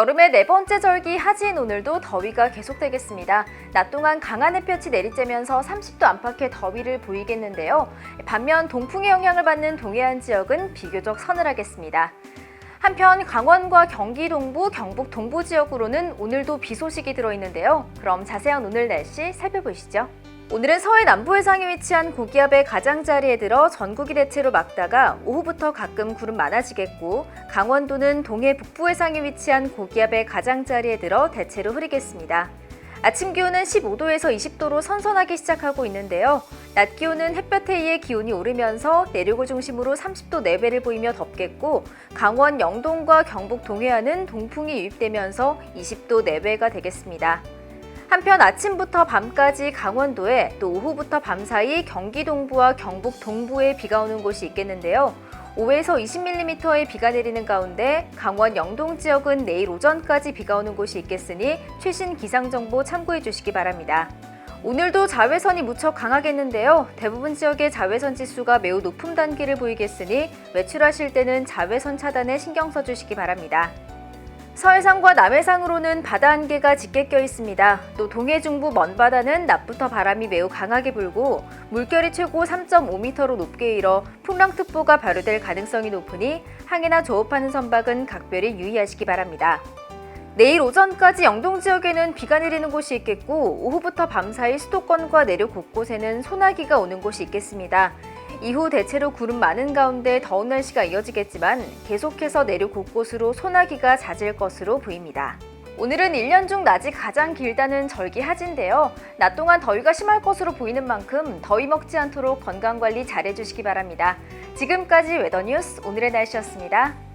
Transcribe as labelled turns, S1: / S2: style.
S1: 여름의 네 번째 절기 하지인 오늘도 더위가 계속되겠습니다. 낮 동안 강한 햇볕이 내리쬐면서 30도 안팎의 더위를 보이겠는데요. 반면 동풍의 영향을 받는 동해안 지역은 비교적 서늘하겠습니다. 한편 강원과 경기 동부, 경북 동부 지역으로는 오늘도 비 소식이 들어있는데요. 그럼 자세한 오늘 날씨 살펴보시죠. 오늘은 서해 남부 해상에 위치한 고기압의 가장자리에 들어 전국이 대체로 맑다가 오후부터 가끔 구름 많아지겠고 강원도는 동해 북부 해상에 위치한 고기압의 가장자리에 들어 대체로 흐리겠습니다. 아침 기온은 15도에서 20도로 선선하게 시작하고 있는데요. 낮 기온은 햇볕에 의해 기온이 오르면서 내륙을 중심으로 30도 내외를 보이며 덥겠고 강원 영동과 경북 동해안은 동풍이 유입되면서 20도 내외가 되겠습니다. 한편 아침부터 밤까지 강원도에 또 오후부터 밤 사이 경기 동부와 경북 동부에 비가 오는 곳이 있겠는데요. 5에서 20mm의 비가 내리는 가운데 강원 영동 지역은 내일 오전까지 비가 오는 곳이 있겠으니 최신 기상 정보 참고해 주시기 바랍니다. 오늘도 자외선이 무척 강하겠는데요. 대부분 지역의 자외선 지수가 매우 높은 단계를 보이겠으니 외출하실 때는 자외선 차단에 신경 써 주시기 바랍니다. 서해상과 남해상으로는 바다 안개가 짙게 껴 있습니다. 또 동해 중부 먼바다는 낮부터 바람이 매우 강하게 불고 물결이 최고 3.5m로 높게 일어 풍랑특보가 발효될 가능성이 높으니 항해나 조업하는 선박은 각별히 유의하시기 바랍니다. 내일 오전까지 영동 지역에는 비가 내리는 곳이 있겠고 오후부터 밤사이 수도권과 내륙 곳곳에는 소나기가 오는 곳이 있겠습니다. 이후 대체로 구름 많은 가운데 더운 날씨가 이어지겠지만 계속해서 내륙 곳곳으로 소나기가 잦을 것으로 보입니다. 오늘은 1년 중 낮이 가장 길다는 절기 하지인데요. 낮 동안 더위가 심할 것으로 보이는 만큼 더위 먹지 않도록 건강 관리 잘 해주시기 바랍니다. 지금까지 웨더뉴스 오늘의 날씨였습니다.